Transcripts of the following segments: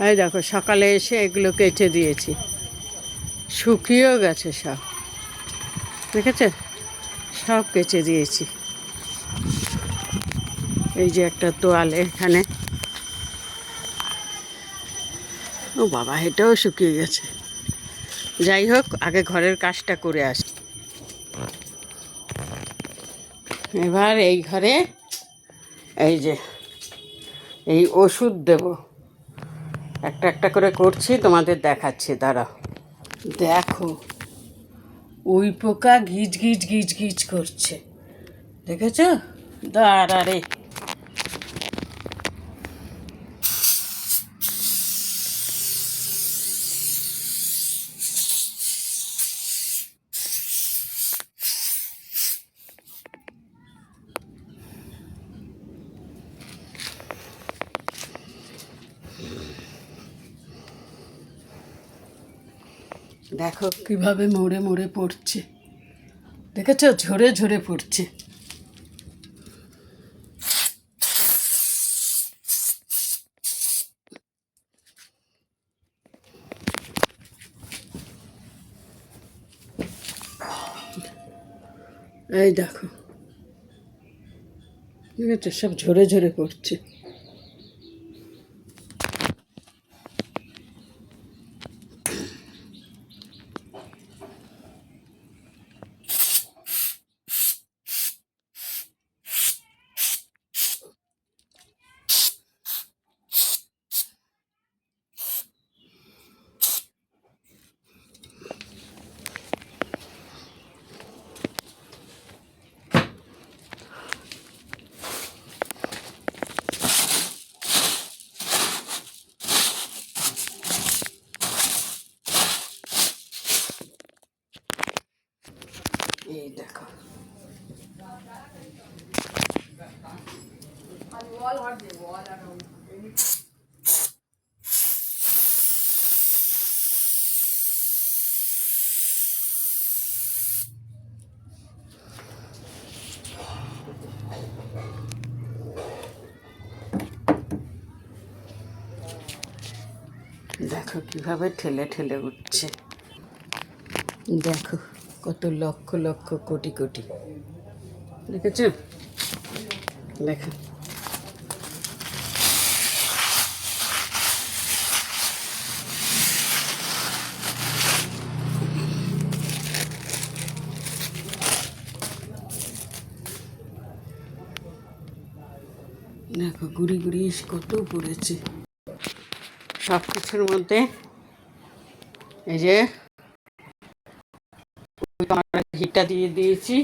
এই দেখো, সকালে এসে এগুলো কেটে দিয়েছি। শুকিয়েও গেছে সব। দেখেছে? সব কেচে দিয়েছি। এই যে একটা তোয়াল এখানে। ও বাবা, এটাও শুকিয়ে গেছে। যাই হোক, আগে ঘরের কাজটা করে আসি। এবার এই ঘরে এই যে, এই ওষুধ দেব। একটা একটা করে করছি, তোমাদের দেখাচ্ছি, দাঁড়াও। দেখো ওই পোকা ঘিচ ঘিচ ঘিচ ঘিচ করছে। দেখেছ? দাঁড়া রে। দেখো কীভাবে মরে মরে পড়ছে। দেখেছ? ঝরে ঝরে পড়ছে। এই দেখো। ঠিক আছে সব ঝরে ঝরে পড়ছে। এই দেখো দেখো কীভাবে ঠেলে ঠেলে উঠছে দেখো কত লক্ষ লক্ষ কোটি কোটি। দেখেছ দেখো দেখো গুড়ি গুড়ি কত পড়েছে। সব কিছুর মধ্যে এই যে হিটটা দিয়ে দিয়েছি।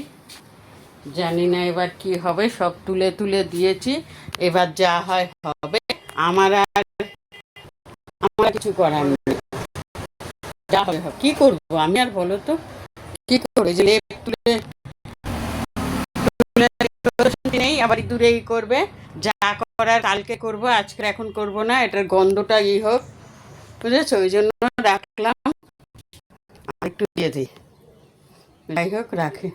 জানি না এবার কি হবে, সব তুলে তুলে দিয়েছি। এবার যা হয় হবে। আমার আর আমার কিছু করার নেই। যা হবে কি করব আমি আর বলো তো? কি করে? তুলে নেই, আবার দূরে ই করবে। যা করার কালকে করব আজকে এখন করব না, এটার গন্ধটা ই হোক। বুঝেছ? ওই জন্য রাখলাম। একটু দিয়ে দিই। যাই হোক রাখে